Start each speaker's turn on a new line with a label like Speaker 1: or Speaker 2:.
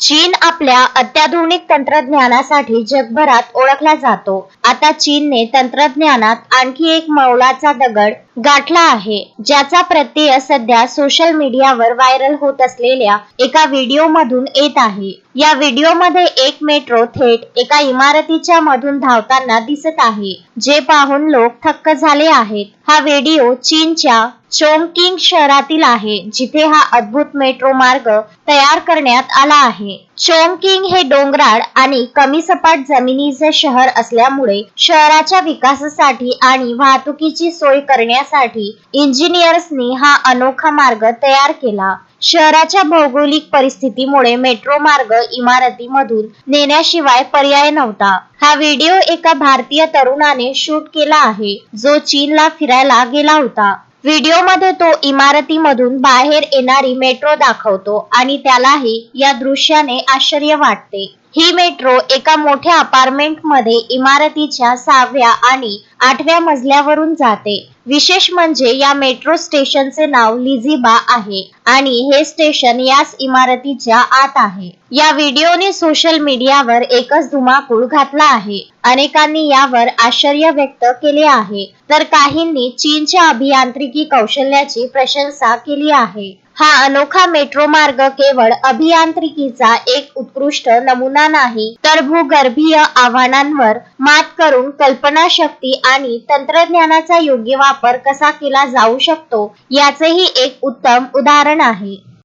Speaker 1: चीन आपल्या अत्याधुनिक तंत्रज्ञानासाठी जगभरात ओळखला जातो. आता चीनने तंत्रज्ञानात आणखी एक मौलाचा दगड गाठला आहे ज्याचा प्रत्यय सध्या सोशल मीडियावर व्हायरल होत असलेल्या एका व्हिडिओ मधून येत आहे. या व्हिडिओमध्ये एक मेट्रो थेट एका इमारतीच्या मधून धावताना दिसत आहे. जे पाहून लोक थक्क झाले आहेत. हा व्हिडिओ चीनच्या चोमकिंग शहरातील आहे जिथे हा अद्भुत मेट्रो मार्ग तयार करण्यात आला आहे. चोमकिंग हे डोंगराळ आणि कमी सपाट जमिनीचे शहर असल्यामुळे शहराच्या विकासासाठी आणि वाहतुकीची सोय करण्यासाठी इंजिनियर्सनी हा अनोखा मार्ग तयार केला. शहराच्या भौगोलिक परिस्थितीमुळे मेट्रो मार्ग इमारतीमधून नेण्याशिवाय पर्याय नव्हता. हा व्हिडिओ एका भारतीय तरुणाने शूट केला आहे जो चीनला फिरायला गेला होता. व्हिडिओमध्ये तो इमारतीमधून बाहेर येणारी मेट्रो दाखवतो आणि त्यालाही या दृश्याने आश्चर्य वाटते. ही मेट्रो एका मोठ्या अपार्टमेंटमध्ये इमारतीच्या सहाव्या आणि आठव्या मजल्यावरून जाते. विशेष म्हणजे या मेट्रो स्टेशनचे नाव लिझिबा आहे आणि हे स्टेशन याच इमारतीच्या आत आहे. या व्हिडिओने सोशल मीडियावर एकच धुमाकूळ घातला आहे. अनेकांनी यावर आश्चर्य व्यक्त केले आहे. तर काहींनी चीनच्या अभियांत्रिकी कौशल्याची प्रशंसा केली आहे. हा अनोखा मेट्रो मार्ग केवळ अभियांत्रिकीचा एक उत्कृष्ट नमुना नाही तर भूगर्भीय आव्हानांवर मात करून कल्पनाशक्ती आणि तंत्रज्ञानाचा योग्य वापर कसा केला जाऊ शकतो याचेही एक उत्तम उदाहरण आहे.